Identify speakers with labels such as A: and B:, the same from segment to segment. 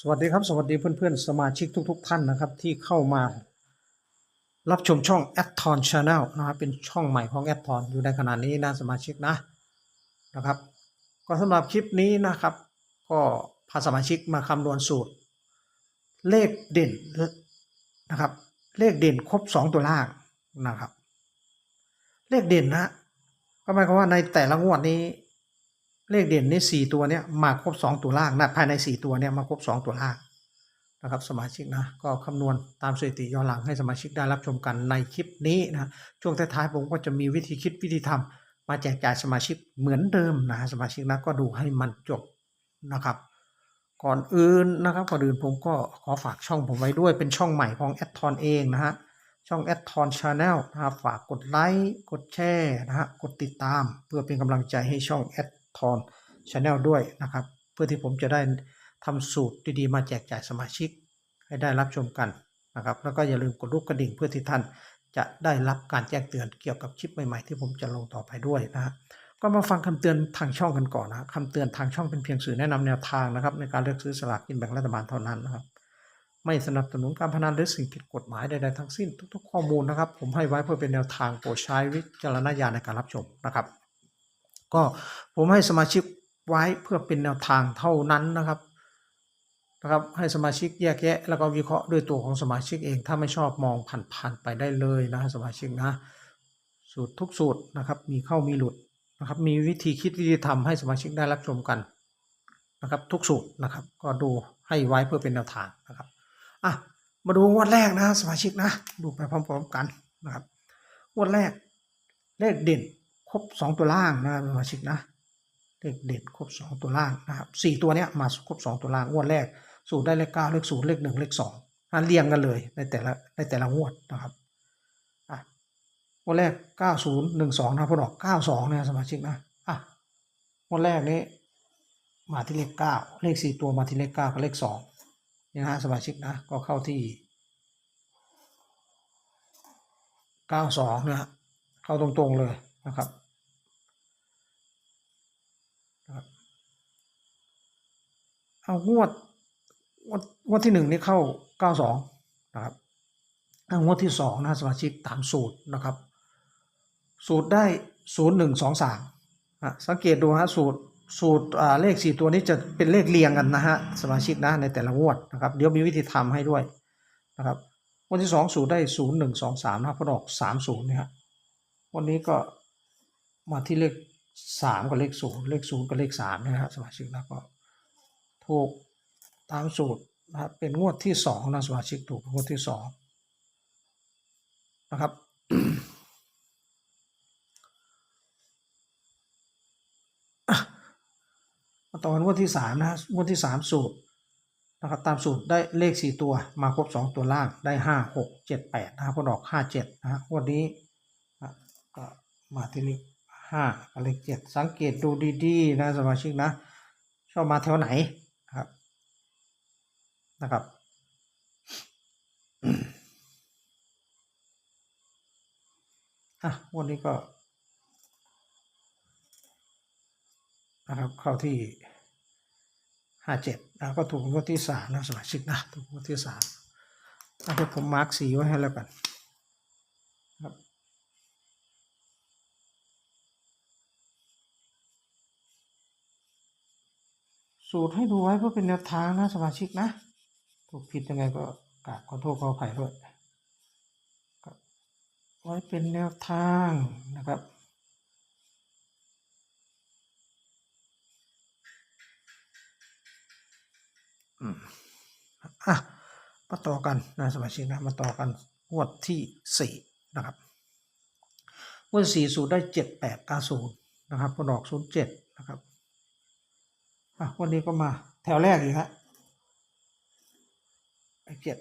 A: สวัสดีครับ สวัสดีเพื่อนๆ สมาชิกทุก ๆ ท่านนะครับ ที่เข้ามา รับชมช่อง a d t o n Channel นะครับเป็นช่องใหม่ของ a d t o n อยู่ในขณะนี้นะสมาชิกนะนะครับ ก็สำหรับคลิปนี้นะครับ ก็พาสมาชิกมาคำนวณสูตร เลขเด่นนะครับ เลขเด่นครบ 2 ตัวล่างนะครับ เลขเด่นนะก็หมายความว่าในแต่ละงวดนี้ เลขเด่นในสี่ตัวเนี้ยมาครบสองตัวล่างนะภายในสี่ตัวเนี้ยมาครบสองตัวล่างนะครับสมาชิกนะก็คำนวณตามสถิติย้อนหลังให้สมาชิกได้รับชมกันในคลิปนี้นะช่วงท้ายๆผมก็จะมีวิธีคิดวิธีทำมาแจกจ่ายสมาชิกเหมือนเดิมนะสมาชิกนะก็ดูให้มันจบนะครับก่อนอื่นนะครับก่อนอื่นผมก็ขอฝากช่องผมไว้ด้วยเป็นช่องใหม่ของแอดทอนเองนะฮะช่องแอดทอนชาแนลนะครับฝากกดไลค์กดแชร์นะฮะกดติดตามเพื่อเป็นกำลังใจให้ช่องแอด ทอนชาแนลด้วยนะครับ เพื่อที่ผมจะได้ทำสูตรดีๆ มาแจกจ่ายสมาชิกให้ได้รับชมกันนะครับ แล้วก็อย่าลืมกดรูปกระดิ่งเพื่อที่ท่านจะได้รับการแจ้งเตือนเกี่ยวกับคลิปใหม่ๆ ที่ผมจะลงต่อไปด้วยนะฮะก็มาฟังคำเตือนทางช่องกันก่อนนะคำเตือนทางช่องเป็นเพียงสื่อแนะนำแนวทางนะครับ ในการเลือกซื้อสลากกินแบ่งรัฐบาลเท่านั้นนะครับ ไม่สนับสนุนการพนันหรือสิ่งผิดกฎหมายใดๆทั้งสิ้นทุก ๆ ข้อมูลนะครับ ผมให้ไว้เพื่อเป็นแนวทางโปรดใช้วิจารณญาณในการรับชมนะครับ ก็ผมให้สมาชิกไว้เพื่อเป็นแนวทางเท่านั้นนะครับนะครับให้สมาชิกแยกแยะ แล้วก็วิเคราะห์ด้วยตัวของสมาชิกเอง ถ้าไม่ชอบมองผ่านๆไปได้เลยนะสมาชิกนะสูตรทุกสูตรนะครับมีเข้ามีหลุดนะครับมีวิธีคิดวิธีทำให้สมาชิกได้รับชมกันนะครับทุกสูตรนะครับก็ดูให้ไว้เพื่อเป็นแนวทางนะครับอะมาดูงวดแรกนะสมาชิกนะดูไปพร้อมๆกันนะครับงวดแรกเลขเด่น บสองตัวล่างนะสมาชิกนะเลขเด่นครบสองตัวล่างนะครับสี่ตัวเนี้ยมาครบสองตัวล่างงวดแรกสูตรได้เลขเก้าเลขศูนย์เลขหนึ่งเลขสองนะเรียงกันเลยในแต่ละในแต่ละงวดนะครับอะวันแรก9012นะพอดอก92นะสมาชิกนะอะวันแรกนี้มาที่เลข9เลข4ตัวมาที่เลข9กับเลข2นี่นะสมาชิกนะก็เข้าที่92นะฮะเข้าตรงๆเลยนะครับ เอางวดงวดงวดที่หนึ่งนี่เข้า92นะครับเอางวดที่สองนะสมาชิกตามสูตรนะครับ สูตรได้ศูนย์หนึ่งสองสามสังเกตดูฮะสูตรสูตรเลขสี่ตัวนี้จะเป็นเลขเรียงกันนะฮะสมาชิกนะในแต่ละงวดนะครับเดี๋ยวมีวิธีทำให้ด้วยนะครับวันที่สองสูตรได้ศูนย์หนึ่งสองสามนะพอดอกสามศูนย์เนี่ยฮะวันนี้ก็มาที่เลขสามกับเลขศูนย์เลขศูนย์กับเลขสามนะฮะสมาชิกนะก็ ถูกตามสูตรนะครับเป็นงวดที่สองนะสมาชิกถูกงวดที่สองนะครับมาต่อกันงวดที่สามนะงวดที่สามสูตรนะครับตามสูตรได้เลขสี่ตัวมาครบสองตัวล่างได้ห้าหกเจ็ดแปดนะครับพอดอกห้าเจ็ดนะฮะงวดนี้ก็มาที่เลขห้าเลขเจ็ดสังเกตดูดีๆนะสมาชิกนะชอบมาแถวไหน นะครับนะครับ อะวันนี้ก็ นะครับ เข้าที่ห้าเจ็ดนะก็ถูกงวดที่สามนะสมาชิกนะถูกงวดที่สามอะเดี๋ยวผมมาร์กสีไว้ให้แล้วกันครับสูตรให้ดูไว้เพื่อเป็นแนวทางนะสมาชิกนะ ถูกผิดยังไงก็กราบขอโทษขออภัยด้วยไว้เป็นแนวทางนะครับอะมาต่อกันนะสมาชิกนะมาต่อกันงวดที่สี่นะครับงวดสี่สูตรได้เจ็ดแปดเก้าศูนย์นะครับพอดอกศูนย์เจ็ดนะครับอะวันนี้ก็มาแถวแรกอีกฮะ เจ็ด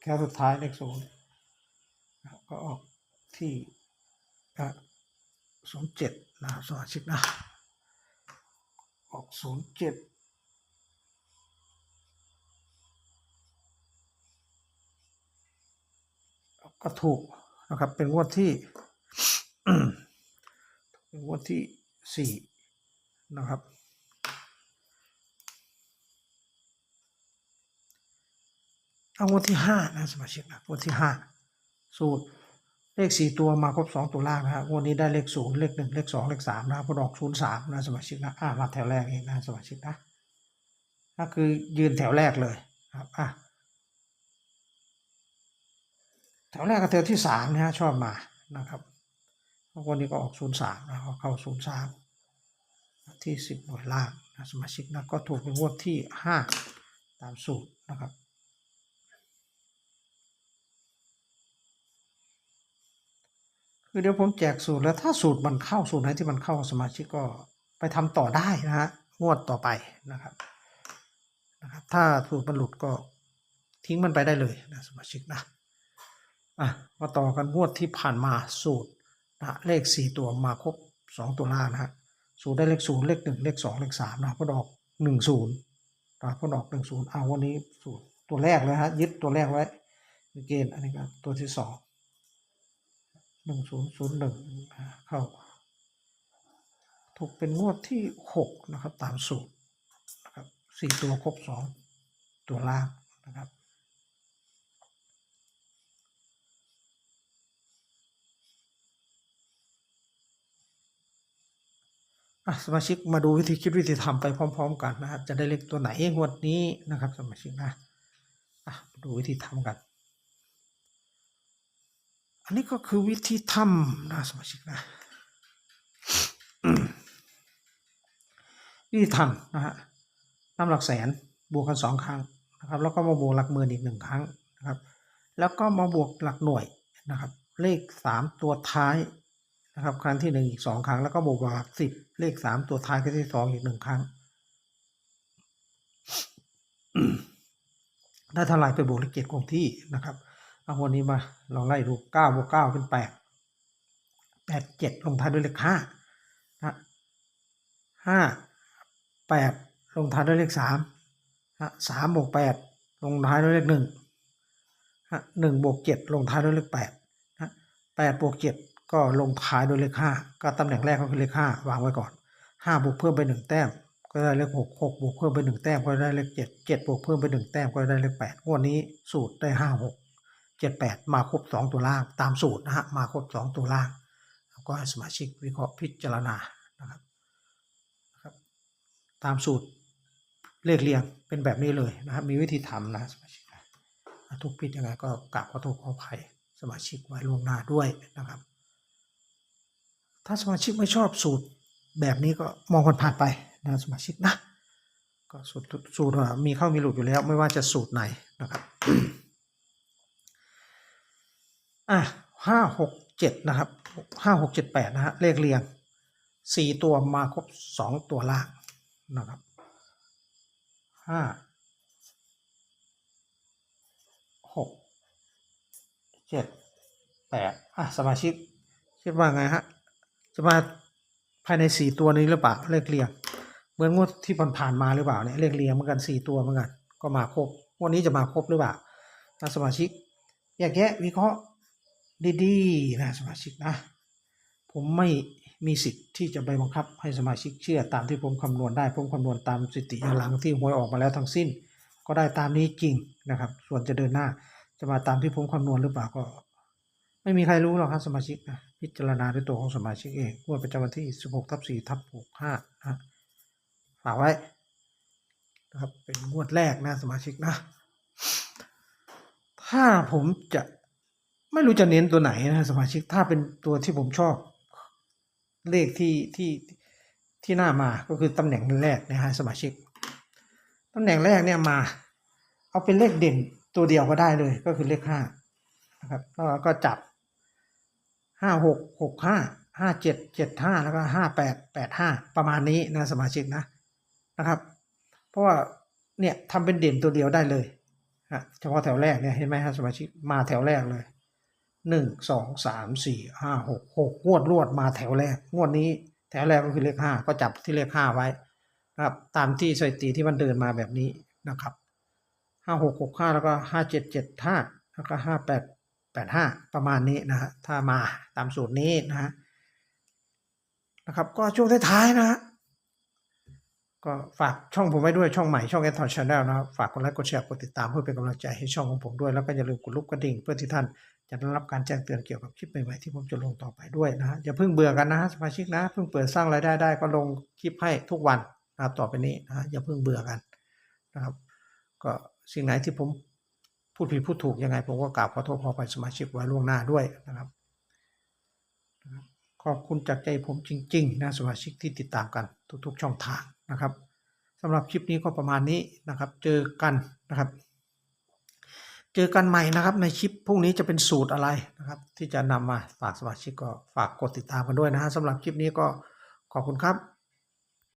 A: แค่สุดท้ายเลขศูนย์ก็ออกที่ศูนย์เจ็ดนะครับสมาชิกนะ ออกศูนย์เจ็ดก็ถูกนะครับ เป็นงวดที่เป็นงวดที่สี่นะครับ เอางวดที่ห้านะสมาชิกนะงวดที่ห้าสูตรเลขสี่ตัวมาครบสองตัวล่างนะฮะงวดนี้ได้เลขศูนย์เลขหนึ่งเลขสองเลขสามนะพอดอกศูนย์สามนะสมาชิกนะอ่ามาแถวแรกเองนะสมาชิกนะก็คือยืนแถวแรกเลยครับอะแถวแรกกับแถวที่สามนะฮะชอบมานะครับวันนี้ก็ออกศูนย์สามนะเข้าศูนย์สามที่สิบหน่วยล่างนะสมาชิกนะก็ถูกเป็นงวดที่ห้าตามสูตรนะครับ คือเดี๋ยวผมแจกสูตรแล้วถ้าสูตรมันเข้าสูตรไหนที่มันเข้าสมาชิกก็ไปทำต่อได้นะฮะงวดต่อไปนะครับนะครับ ถ้าสูตรมันหลุดก็ทิ้งมันไปได้เลยนะสมาชิกนะอะมาต่อกันงวดที่ผ่านมาสูตรนะเลขสี่ตัวมาครบสองตัวล่างนะฮะสูตรได้เลขศูนย์เลขหนึ่งเลขสองเลขสามนะก็ดอกหนึ่งศูนย์นะก็ดอกหนึ่งศูนย์เอาวันนี้สูตรตัวแรกเลยฮะยึดตัวแรกไว้เกณฑ์อันนี้ก็ตัวที่สอง นึ่งศูนย์ศูนย์หนึ่งเข้า ถูกเป็นงวดที่หกนะครับ ตามสูตรนะครับสี่ตัวครบสองตัวล่างนะครับสมาชิกมาดูวิธีคิดวิธีทำไปพร้อม ๆ กันนะฮะจะได้เลขตัวไหนงวดนี้นะครับ สมาชิกนะะมาดูวิธีทำกัน อันนี้ก็คือวิธีทำนะสมาชิกนะวิธีทำนะฮะนำหลักแสนบวกกันสองครั้งนะครับ แล้วก็มาบวกหลักหมื่นอีกหนึ่งครั้งนะครับ แล้วก็มาบวกหลักหน่วยนะครับ เลขสามตัวท้ายนะครับ ครั้งที่หนึ่งอีกสองครั้ง แล้วก็บวกหลักสิบเลขสามตัวท้ายครั้งที่สองอีกหนึ่งครั้งได้เท่าไรไปบวกเลขเจ็ดคงที่นะครับ เอาวันนี้มาลองไล่ดูเก้าบวกเก้าเป็นแปดแปดเจ็ดลงท้ายด้วยเลขห้านะห้าแปดลงท้ายด้วยเลขสามฮะสามบวกแปดลงท้ายด้วยเลขหนึ่งฮะหนึ่งบวกเจ็ดลงท้ายด้วยเลขแปดนะแปดบวกเจ็ดก็ลงท้ายด้วยเลขห้าก็ตำแหน่งแรกก็คือเลขห้าวางไว้ก่อนห้าบวกเพิ่มไปหนึ่งแต้มก็ได้เลขหกหกบวกเพิ่มไปหนึ่งแต้มก็ได้เลขเจ็ดเจ็ดบวกเพิ่มไปหนึ่งแต้มก็ได้เลขแปดงวดนี้สูตรได้ห้าหก เจ็ดแปดมาครบสองตัวล่างตามสูตรนะฮะมาครบสองตัวล่าง แล้วก็ให้สมาชิกวิเคราะห์พิจารณานะครับนะครับ ตามสูตรเลขเรียงเป็นแบบนี้เลยนะครับมีวิธีทำนะสมาชิกทุกผิดยังไงก็กราบขอโทษขออภัยสมาชิกไว้ล่วงหน้าด้วยนะครับ ถ้าสมาชิกไม่ชอบสูตรแบบนี้ก็มองคนผ่านไปนะสมาชิกนะก็สูตรสูตรมีเข้ามีหลุดอยู่แล้วไม่ว่าจะสูตรไหนนะครับ อะห้าหกเจ็ดนะครับห้าหกเจ็ดแปดนะฮะเลขเรียงสี่ตัวมาครบสองตัวล่างนะครับห้าหกเจ็ดแปดอะสมาชิกคิดว่าไงฮะจะมาภายในสี่ตัวนี้หรือเปล่าเลขเรียง เหมือนงวดที่ผ่านๆมาหรือเปล่าเนี่ยเลขเรียงเหมือนกันสี่ตัวเหมือนกันก็มาครบงวันนี้จะมาครบหรือเปล่าถ้าสมาชิกแยกแยะวิเคราะห์ ดีๆนะสมาชิกนะ ผมไม่มีสิทธิ์ที่จะไปบังคับให้สมาชิกเชื่อตามที่ผมคำนวณได้ ผมคำนวณตามสถิติหลังที่หวยออกมาแล้วทั้งสิ้น ก็ได้ตามนี้จริงนะครับ ส่วนจะเดินหน้าจะมาตามที่ผมคำนวณหรือเปล่าก็ ไม่มีใครรู้หรอกครับสมาชิกนะพิจารณาด้วยตัวของสมาชิกเองงวดประจำวันที่ 16ทับ4ทับ65นะฝากไว้นะครับเป็นงวดแรกนะสมาชิกนะ ถ้าผมจะ ไม่รู้จะเน้นตัวไหนนะสมาชิกถ้าเป็นตัวที่ผมชอบ เลขที่ที่ที่หน้ามาก็คือตำแหน่งแรกนะฮะสมาชิกตำแหน่งแรกเนี่ยมา เอาเป็นเลขเด่นตัวเดียวก็ได้เลยก็คือเลขห้านะครับแล้วก็จับห้าหกหกห้าห้าเจ็ดเจ็ดห้าแล้วก็ห้าแปดแปดห้าประมาณนี้นะสมาชิกนะนะครับ เพราะว่าเนี่ยทำเป็นเด่นตัวเดียวได้เลยฮะเฉพาะแถวแรกเนี่ยเห็นไหมฮะสมาชิกมาแถวแรกเลย หนึ่งสองสามสี่ห้าหกหกงวดรวดมาแถวแรก งวดนี้แถวแรกก็คือเลขห้าก็จับที่เลขห้าไว้นะครับ ตามที่สถิติที่มันเดินมาแบบนี้นะครับห้าหกหกห้าแล้วก็ห้าเจ็ดเจ็ดห้าแล้วก็ห้าแปดแปดห้าประมาณนี้นะฮะถ้ามาตามสูตรนี้นะฮะนะครับ ก็ช่วงท้ายๆนะฮะ ก็ฝากช่องผมไว้ด้วยช่องใหม่ช่องแอดทอนชาแนลนะครับ ฝากกดไลค์กดแชร์กดติดตามเพื่อเป็นกำลังใจให้ช่องของผมด้วย แล้วก็อย่าลืมกดรูปกระดิ่งเพื่อที่ท่านจะได้รับการแจ้งเตือนเกี่ยวกับคลิปใหม่ๆที่ผมจะลงต่อไปด้วยนะฮะอย่าเพิ่งเบื่อกันนะฮะสมาชิกนะเพิ่งเปิดสร้างรายได้ได้ก็ลงคลิปให้ทุกวันนะครับต่อไปนี้นะฮะอย่าเพิ่งเบื่อกันนะครับ ก็สิ่งไหนที่ผมพูดผิดพูดถูกยังไงผมก็กราบขอโทษขอไปสมาชิกไว้ล่วงหน้าด้วยนะครับ ขอบคุณจากใจผมจริง ๆ นะสมาชิกที่ติดตามกันทุกๆช่องทางนะครับสำหรับคลิปนี้ก็ประมาณนี้นะครับ เจอกันนะครับ เจอกันใหม่นะครับ ในคลิปพรุ่งนี้จะเป็นสูตรอะไรนะครับ ที่จะนำมาฝากสมาชิกก็ฝากกดติดตามกันด้วยนะฮะสำหรับคลิปนี้ก็ขอบคุณครับ